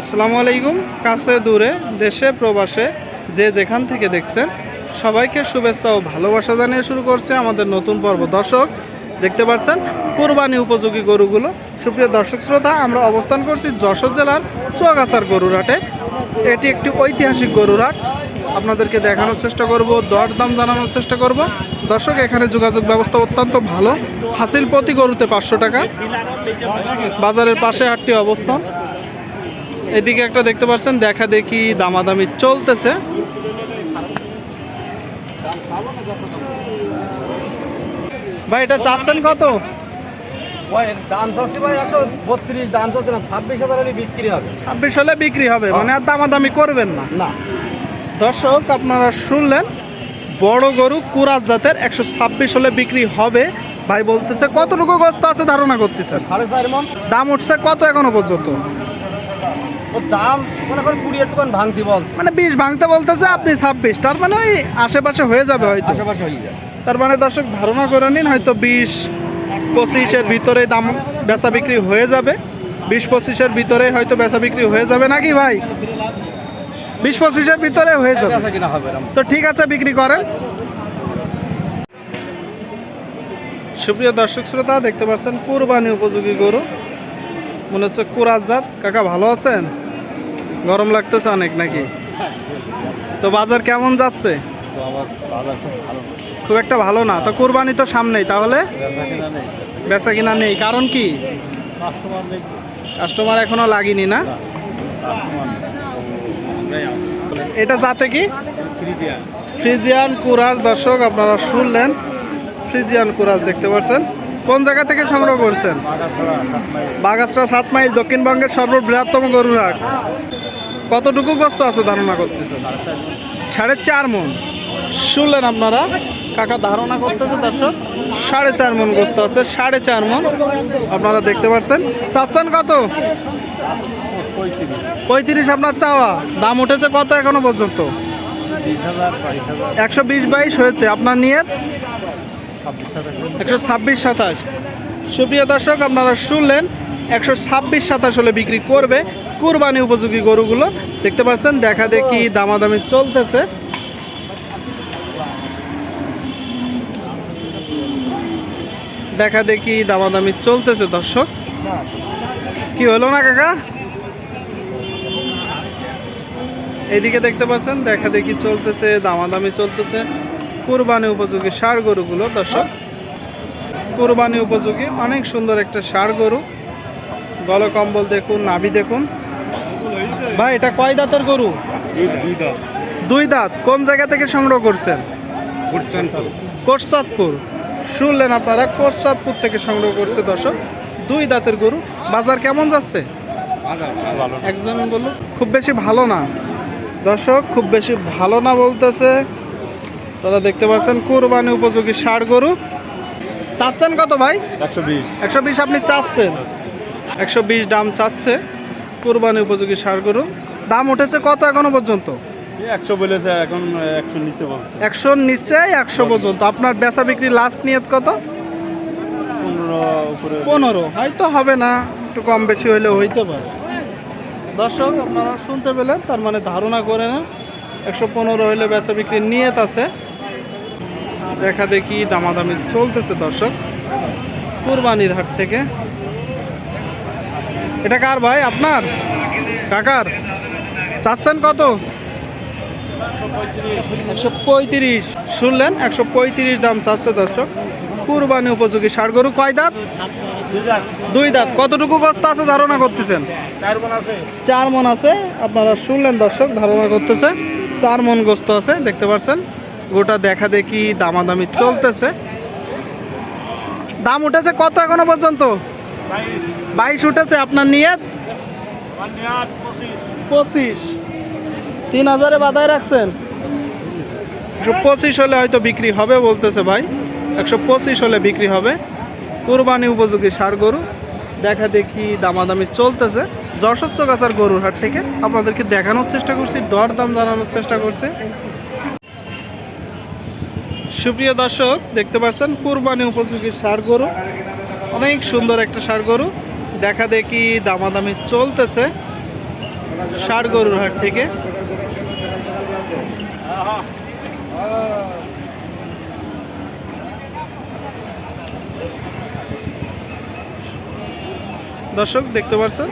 আসসালামু আলাইকুম। কাছে দূরে, দেশে, প্রবাসে, যে যেখান থেকে দেখছেন, সবাইকে শুভেচ্ছা ও ভালোবাসা জানিয়ে শুরু করছে আমাদের নতুন পর্ব। দর্শক, দেখতে পাচ্ছেন, কোরবানি উপযোগী গরুগুলো। সুপ্রিয় দর্শক শ্রোতা, আমরা অবস্থান করছি যশোর জেলার চুয়াগাছার গরুরহাটে। এটি একটি ঐতিহাসিক গরুরহাট। আপনাদেরকে দেখানোর চেষ্টা করব দর দাম জানানোর চেষ্টা করব। দর্শক, এখানে যোগাযোগ ব্যবস্থা অত্যন্ত ভালো। হাসিল প্রতি গরুতে পাঁচশো টাকা। বাজারের পাশে হাটটি অবস্থান। এদিকে একটা দেখতে পাচ্ছেন দেখা দেখি দামাদামি চলতেছে। ভাই এটা চাচ্ছেন কত? ওই দাম চাচ্ছি ভাই একশো বত্রিশ দাম চাচ্ছিলাম ছাব্বিশ হাজার হলে বিক্রি হবে। ছাব্বিশ হলে বিক্রি হবে মানে আর দামাদামি করবেন না। না। দর্শক আপনারা শুনলেন বড় গরু কুরাত জাতের একশো ছাব্বিশ হলে বিক্রি হবে। ভাই বলতেছে কতটুকু গস্ত আছে ধারণা করতেছে সাড়ে চার মন। দাম উঠছে কত এখনও পর্যন্ত? দাম মনে করেন কুড়ি একটুখান ভাঙতি বলছে। মানে বিশ ভাঙতে বলতেছে আপনি ছাব্বিশ তার মানে ওই আশেপাশে হয়ে যাবে হয়তো। আশেপাশে হয়ে তার মানে দর্শক ধারণা করে নিন হয়তো বিশ পঁচিশের ভিতরে দাম বেচা বিক্রি হয়ে যাবে। বিশ পঁচিশের ভিতরে হয়তো বেচা বিক্রি হয়ে যাবে নাকি ভাই? বিশ পঁচিশের ভিতরে হয়ে যাবে। তো ঠিক আছে বিক্রি করেন। সুপ্রিয় দর্শক শ্রোতা দেখতে পাচ্ছেন কুরবানি উপযোগী গরু। মনে হচ্ছে কুরাজ জাত কাকা ভালো আছেন? গরম লাগতেছে অনেক নাকি? তো বাজার কেমন যাচ্ছে? খুব একটা ভালো না। তো কুরবানি তো সামনেই তাহলে? বেচা কিনা নেই। কারণ কি? কাস্টমার এখনও লাগেনি না? এটা যাতে কি? ফ্রিজিয়ান। কুরাজ দর্শক আপনারা শুনলেন। ফ্রিজিয়ান কুরাজ দেখতে পাচ্ছেন। কোন জায়গা থেকে সংগ্রহ করছেন? বাগাসরা সাত মাইল দক্ষিণবঙ্গের সর্ববৃহত্তম গরুর হাট। কতটুকু গোস্ত আছে ধারণা করতেছেন? সাড়ে চার মন। শুনলেন আপনারা? কাকা ধারণা করতেছে দর্শক সাড়ে চার মন গোস্ত আছে, সাড়ে চার মন। আপনারা দেখতে পাচ্ছেন। চাচ্ছেন কত? পঁয়ত্রিশ। আপনার চাওয়া। দাম উঠেছে কত এখনও পর্যন্ত? একশো বিশ বাইশ হয়েছে। আপনার নিয়ত? একশো ছাব্বিশ সাতাশ। সুপ্রিয় দর্শক, আপনারা শুনলেন একশো ছাব্বিশ সাতাশ হলে বিক্রি করবে। কুরবানি উপযোগী গরুগুলো দেখতে পাচ্ছেন দেখা দেখি দামাদামি চলতেছে। দেখা দেখি দামাদামি চলতেছে দর্শক। কি হলো না কাকা? এইদিকে দেখতে পাচ্ছেন দেখা দেখি চলতেছে দামাদামি চলতেছে। কুরবানি উপযোগী ষাড় গরুগুলো দর্শক। কুরবানি উপযোগী অনেক সুন্দর একটা ষাড় গরু। গলকম্বল দেখুন নাভি দেখুন। ভাই এটা কয় দাঁতের গরু? দুই দাঁত। কোন জায়গা থেকে সংগ্রহ করছেন? কোটচাঁদপুর। শুনলেন আপনারা কোটচাঁদপুর থেকে সংগ্রহ করছে দর্শক। দুই দাঁতের গরু। বাজার কেমন যাচ্ছে? একজন বলল খুব বেশি ভালো না। দর্শক খুব বেশি ভালো না বলতেছে। তারা দেখতে পাচ্ছেন কুরবানি উপযোগী ষাট গরু। চাচ্ছেন কত ভাই? একশো বিশ। একশো বিশ আপনি চাচ্ছেন। একশো বিশ দাম চাচ্ছে। কুরবানি উপযোগী সার গরু। দাম উঠেছে কত এখনও পর্যন্ত? একশো বলেছে এখন একশো নিচে বলছে। একশোর নিচে একশো পর্যন্ত। আপনার বেচা বিক্রি লাস্ট নিয়ত কত? পনেরো উপরে। পনেরো। হয়তো হবে না একটু কম বেশি হইলে হইতে পারে। দর্শক আপনারা শুনতে পেলেন তার মানে ধারণা করে না একশো পনেরো হইলে বেচা বিক্রি নিয়ত আছে। দেখা দেখি দামাদামি চলতেছে দর্শক। কুরবানির হাট থেকে এটা কার ভাই? আপনার? কাকার? চাচ্ছেন কত? একশো পঁয়ত্রিশ। শুনলেন? একশো পঁয়ত্রিশ দাম চাচ্ছে দর্শক। কুরবানি উপযোগী ষাড় গরু। কয় দাঁত? দুই দাঁত। কতটুকু গস্ত আছে ধারণা করতেছেন? চার মন আছে। আপনারা শুনলেন দর্শক ধারণা করতেছে। চার মন গোস্ত আছে দেখতে পাচ্ছেন। গোটা দেখা দেখি দামাদামি চলতেছে। দাম উঠেছে কত এখনও পর্যন্ত? বাইশ উঠেছে আপনার নিয়ত? পঁচিশ। তিন হাজারে বাধায় রাখছেন? একশো পঁচিশ হলে হয়তো বিক্রি হবে বলতেছে ভাই। একশো পঁচিশ হলে বিক্রি হবে। কোরবানি উপযোগী সার গরু। দেখা দেখি দামাদামি চলতেছে। যশোর চকাচার গরুর হাট থেকে আপনাদেরকে দেখানোর চেষ্টা করছি দর দাম জানানোর চেষ্টা করছি। সুপ্রিয় দর্শক দেখতে পাচ্ছেন কুরবানি উপযোগী সার গরু। অনেক সুন্দর একটা ষাড় গরু। দেখা দেখি দামাদামি চলতেছে ষাড় গরুর হাট থেকে। দর্শক, দেখতে পারছেন